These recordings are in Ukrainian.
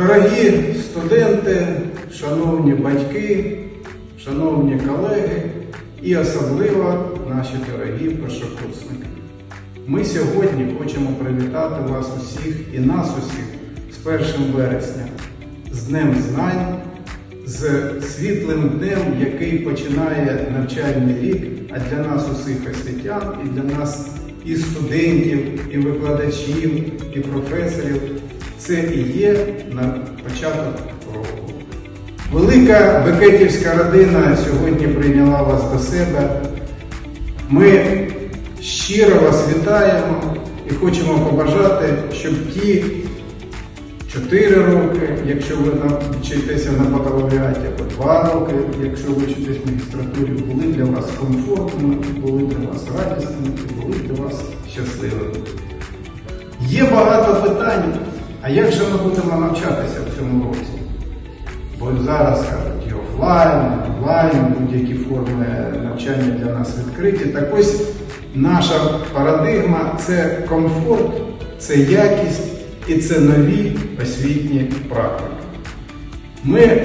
Дорогі студенти, шановні батьки, шановні колеги і особливо наші дорогі першокурсники. Ми сьогодні хочемо привітати вас усіх і нас усіх з 1 вересня, з Днем Знань, з світлим днем, який починає навчальний рік, а для нас усіх освітян, і для нас і студентів, і викладачів, і професорів. Це і є на початок року. Велика Бекетівська родина сьогодні прийняла вас до себе. Ми щиро вас вітаємо і хочемо побажати, щоб ті 4 роки, якщо ви на- вчитеся на бакалавріаті, або 2 роки, якщо ви вчитесь в магістратурі, були для вас комфортними, були для вас радісними були для вас щасливими. Є багато питань, а як же ми будемо навчатися в цьому році? Бо зараз кажуть, і офлайн, і онлайн, будь-які форми навчання для нас відкриті. Так ось наша парадигма це комфорт, це якість і це нові освітні практики. Ми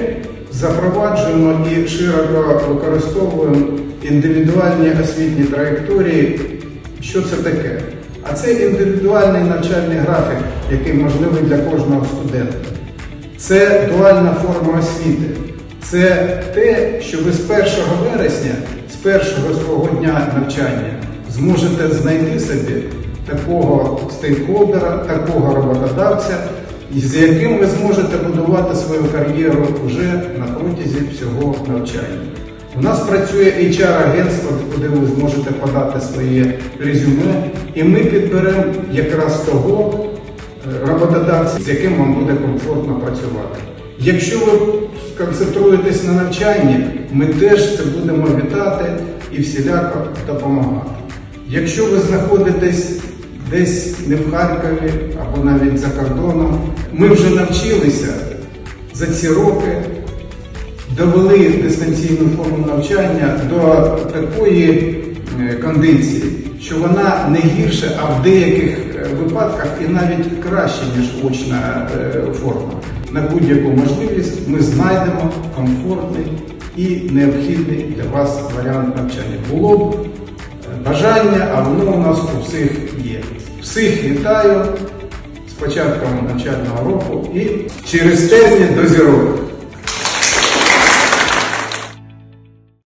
запроваджуємо і широко використовуємо індивідуальні освітні траєкторії. Що це таке? А це індивідуальний навчальний графік, який можливий для кожного студента. Це дуальна форма освіти. Це те, що ви з 1 вересня, з першого свого дня навчання, зможете знайти собі такого стейкхолдера, такого роботодавця, з яким ви зможете будувати свою кар'єру вже на протязі всього навчання. У нас працює HR-агентство, куди ви зможете подати своє резюме, і ми підберемо якраз того е, роботодавця, з яким вам буде комфортно працювати. Якщо ви сконцентруєтесь на навчанні, ми теж це будемо вітати і всіляко допомагати. Якщо ви знаходитесь десь не в Харкові або навіть за кордоном, ми вже навчилися за ці роки довели дистанційну форму навчання до такої е, кондиції, що вона не гірше, а в деяких е, випадках і навіть краще, ніж очна е, форма. На будь-яку можливість ми знайдемо комфортний і необхідний для вас варіант навчання. Було б бажання, а воно у нас у всіх є. Всіх вітаю з початком навчального року і через терні до зірок.